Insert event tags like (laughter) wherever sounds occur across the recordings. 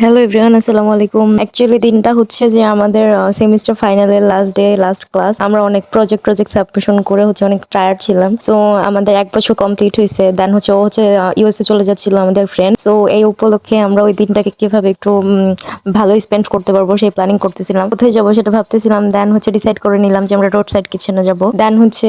Hello everyone আসসালামু আলাইকুম। Actually দিনটা হচ্ছে যে আমাদের সেমিস্টার ফাইনালের লাস্ট ডে লাস্ট ক্লাস আমরা অনেক প্রজেক্ট প্রজেক্ট সাবমিশন করে হচ্ছে অনেক টায়ার্ড ছিলাম। সো আমাদের এক বছর কমপ্লিট হয়েছে। দেন হচ্ছে ও হচ্ছে ইউএসএ চলে যাচ্ছিল আমাদের ফ্রেন্ড সো এই উপলক্ষে আমরা ওই দিনটাকে কীভাবে একটু ভালো স্পেন্ড করতে পারব সেই প্ল্যানিং করতেছিলাম। কোথায় যাব সেটা ভাবতেছিলাম। দেন হচ্ছে ডিসাইড করে নিলাম যে আমরা রোড সাইড কিচেনে যাব। দেন হচ্ছে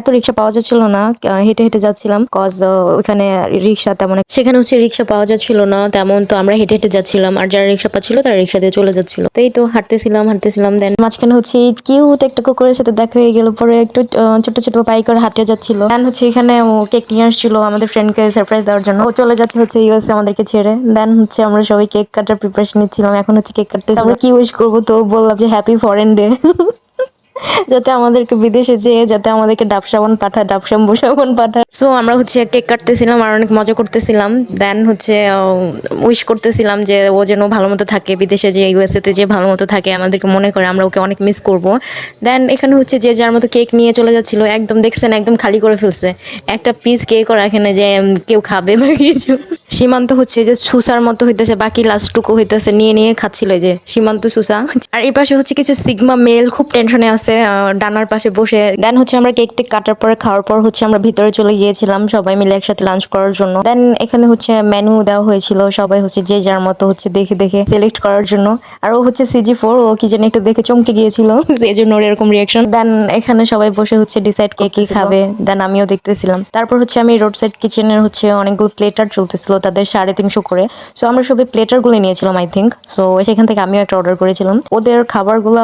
এত রিক্সা পাওয়া যাচ্ছিল না। হেঁটে হেঁটে যাচ্ছিলাম। কজ ওখানে রিক্সা তেমন সেখানে হচ্ছে রিক্সা পাওয়া যাচ্ছিল না। তেমন তো আমরা হেঁটে হেঁটে যাচ্ছিলাম, আর যারা রিক্সা পাচ্ছিল তারা রিক্সা দিয়ে চলে যাচ্ছিল। তো এই তো হাঁটতেছিলাম হাঁটতেছিলাম দেন মাঝখানে হচ্ছে কিউট একটা কুকুরের সাথে দেখা হয়ে গেল, পরে একটু ছোট ছোট পাই করে হাঁটে যাচ্ছিল। দেন হচ্ছে এখানে ও কেক নিয়ে আসছিল আমাদের ফ্রেন্ডকে সারপ্রাইজ দেওয়ার জন্য। ও চলে যাচ্ছে হচ্ছে ইউএসএ আমাদেরকে ছেড়ে। দেন হচ্ছে আমরা সবাই কেক কাটার প্রিপারেশন নিচ্ছিলাম। এখন হচ্ছে কেক কাটতে আমরা কি উইশ করব তো বললাম যে হ্যাপি ফরেন ডে যাতে আমাদেরকে বিদেশে যেয়ে যাতে আমাদেরকে ডাব সাবান পাঠায়, ডাব শ্যাম্পু সাবান পাঠায়। সো আমরা হচ্ছে কেক কাটতেছিলাম আর অনেক মজা করতেছিলাম। দেন হচ্ছে উইশ করতেছিলাম যে ও যেন ভালো মতো থাকে, বিদেশে যে ইউএসএ তে যে ভালো মতো থাকে, আমাদেরকে মনে করে আমরা ওকে অনেক মিস করব। দেন এখানে হচ্ছে যে যার মতো কেক নিয়ে চলে যাচ্ছিল, একদম দেখছেন, একদম খালি করে ফেলছে। একটা পিস কেক আর এখানে যে কেউ খাবে বা কিছু। সীমান্ত হচ্ছে যে সুসার মতো হইতেছে, বাকি লাস্টটুকু হইতেছে, নিয়ে নিয়ে খাচ্ছিল যে সীমান্ত সুসা। আর এই পাশে হচ্ছে কিছু সিগমা মেল খুব টেনশনে আছে। আহ, ডানার পাশে বসে। দেন হচ্ছে আমরা কেক টেক কাটার পরে খাওয়ার পর হচ্ছে আমরা ভিতরে চলে গিয়েছিলাম সবাই মিলে একসাথে লাঞ্চ করার জন্য। দেন এখানে হচ্ছে মেনু দেওয়া হয়েছিল সবাই হচ্ছে যে যার মতো হচ্ছে দেখে দেখে সিলেক্ট করার জন্য। আর ও হচ্ছে সিজি ফোর ও কি যেন একটু দেখে চমকে গিয়েছিল (laughs) এই জন্য ওর এরকম রিয়াকশন দেন এখানে সবাই বসে হচ্ছে ডিসাইড কে কি খাবে দেন আমিও দেখতেছিলাম। তারপর হচ্ছে আমি রোড সাইড কিচেনের হচ্ছে অনেকগুলো প্লেটার চলতেছিল তাদের সাড়ে তিনশো করে। সো আমরা সবাই প্লেটারগুলো নিয়েছিলাম আই থিঙ্ক সো সেখান থেকে আমিও একটা অর্ডার করেছিলাম। ওদের খাবারগুলো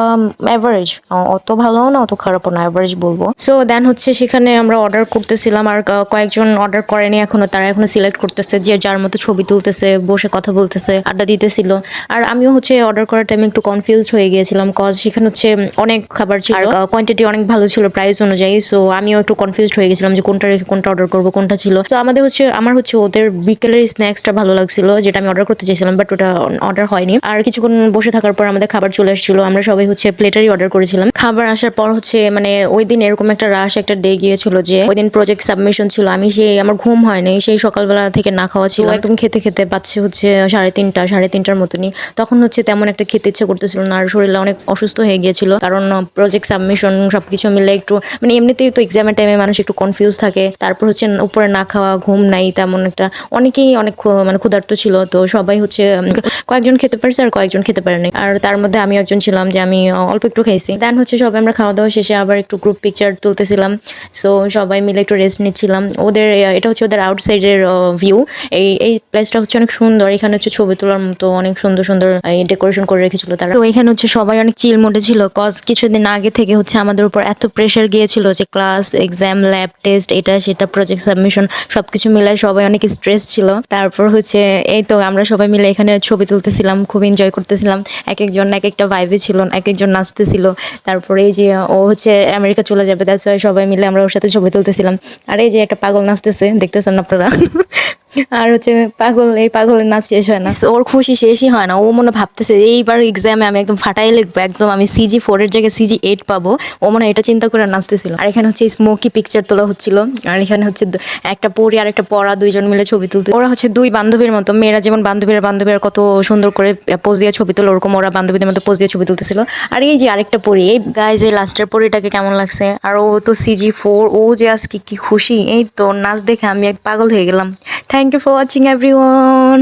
অ্যাভারেজ অত ভালো না, অত খারাপও না অ্যাভারেজ বলব। সো দেন হচ্ছে সেখানে আমরা অর্ডার করতেছিলাম আর কয়েকজন অর্ডার করেনি এখনও, তারা এখনও সিলেক্ট করতেছে, যে যার মতো ছবি তুলতেছে, বসে কথা বলতেছে, আড্ডা দিতেছিল। আর আমিও হচ্ছে অর্ডার করার টাইমে একটু কনফিউজ হয়ে গিয়েছিলাম কজ সেখানে হচ্ছে অনেক খাবার ছিল। আর কোয়ান্টিটি অনেক ভালো ছিল প্রাইস অনুযায়ী সো আমিও একটু কনফিউজড হয়ে গেছিলাম যে কোনটা রেখে কোনটা অর্ডার করব, কোনটা ছিল। তো আমাদের হচ্ছে, আমার হচ্ছে ওদের বিকেলের স্ন্যাক্সটা ভালো লাগছিল, যেটা আমি অর্ডার করতে চাইছিলাম বাট ওটা অর্ডার হয়নি। আর কিছুক্ষণ বসে থাকার পর আমাদের খাবার চলে আসছিল, আমরা সবাই হচ্ছে প্লেটারই অর্ডার করেছিলাম। খাবার আসার পর হচ্ছে মানে ওই দিন এরকম একটা রাশ একটা ডে গিয়েছিল যে ওই দিন প্রজেক্ট সাবমিশন ছিল। আমি সেই আমার ঘুম হয়নি সেই সকালবেলা থেকে না খাওয়া ছিল। একদম খেতে খেতে পাচ্ছে হচ্ছে সাড়ে তিনটা সাড়ে তিনটার মতনই। তখন হচ্ছে তেমন একটা খেতে ইচ্ছে করতেছিল না আর শরীরটা অনেক অসুস্থ হয়ে গিয়েছিল। কারণ প্রজেক্ট সাবমিশন সবকিছু মিলে একটু মানে এমনিতেই তো এক্সামের টাইমে মানুষ একটু কনফিউজ থাকে। তারপর হচ্ছে উপরে না খাওয়া ঘুম নাই তেমন একটা। অনেকেই অনেক মানে ক্ষুধার্ত ছিল। তো সবাই হচ্ছে কয়েকজন খেতে পারছে আর কয়েকজন খেতে পারেনি। আর তার মধ্যে আমি একজন ছিলাম যে আমি অল্প একটু খাইছি। দেন হচ্ছে সবাই আমরা খাওয়া দাওয়া শেষে আবার একটু গ্রুপ পিকচার তুলতেছিলাম। সো সবাই মিলে একটু রেস্ট নিচ্ছিলাম। ওদের এটা হচ্ছে ওদের আউটসাইডের ভিউ এই এই প্লেসটা হচ্ছে অনেক সুন্দর। এখানে হচ্ছে ছবি তোলার মতো অনেক সুন্দর সুন্দর ডেকোরেশন করে রেখেছিল তারা। তো এখানে হচ্ছে সবাই অনেক চিল মোডে ছিল। কজ কিছুদিন আগে থেকে হচ্ছে আমাদের উপর এত প্রেশার গিয়েছিল যে ক্লাস এক্সাম ল্যাব টেস্ট এটা, সেটা প্রজেক্ট সাবমিশন সবকিছু মিলায় সবাই অনেক স্ট্রেস ছিল। তারপর হচ্ছে, এই তো আমরা সবাই মিলে এখানে ছবি তুলতেছিলাম, খুব এনজয় করতেছিলাম। এক একজন এক একটা ভাইবে ছিল এক একজন নাচতেছিল। তারপরে এই যে ও হচ্ছে আমেরিকা চলে যাবে ওয়াই সবাই মিলে আমরা ওর সাথে ছবি তুলতেছিলাম। আর এই যে একটা পাগল নাচতেছে, দেখতেছেন আপনারা? আর হচ্ছে পাগল, এই পাগলের নাচ শেষ হয় না। ওর খুশি শেষই হয় না। ও মনে ভাবতেছে, এইবার এক্সামে আমি একদম ফাটাই লিখব, একদম আমি সিজি ফোর এর জায়গায় সিজি এইট পাবো। ও মনে এটা চিন্তা করে নাচতেছিল। আর এখানে হচ্ছে স্মোকি পিকচার তোলা হচ্ছিল। আর এখানে হচ্ছে একটা পরি আর একটা পড়া, দুইজন মিলে ছবি তুলতে। ওরা হচ্ছে দুই বান্ধবীর মতো, মেয়েরা যেমন বান্ধবীরা বান্ধবীরা কত সুন্দর করে পোজ দিয়ে ছবি তোলো, ওরকম ওরা বান্ধবীদের মতো পোজ দিয়ে ছবি তুলতেছিল। আর এই যে আরেকটা পরি, এই গাইজ এই লাস্টের পড়িটাকে কেমন লাগছে? আর ও তো সিজি ফোর ও যে আজকে কি খুশি, এই তো নাচ দেখে আমি এক পাগল হয়ে গেলাম। Thank you for watching everyone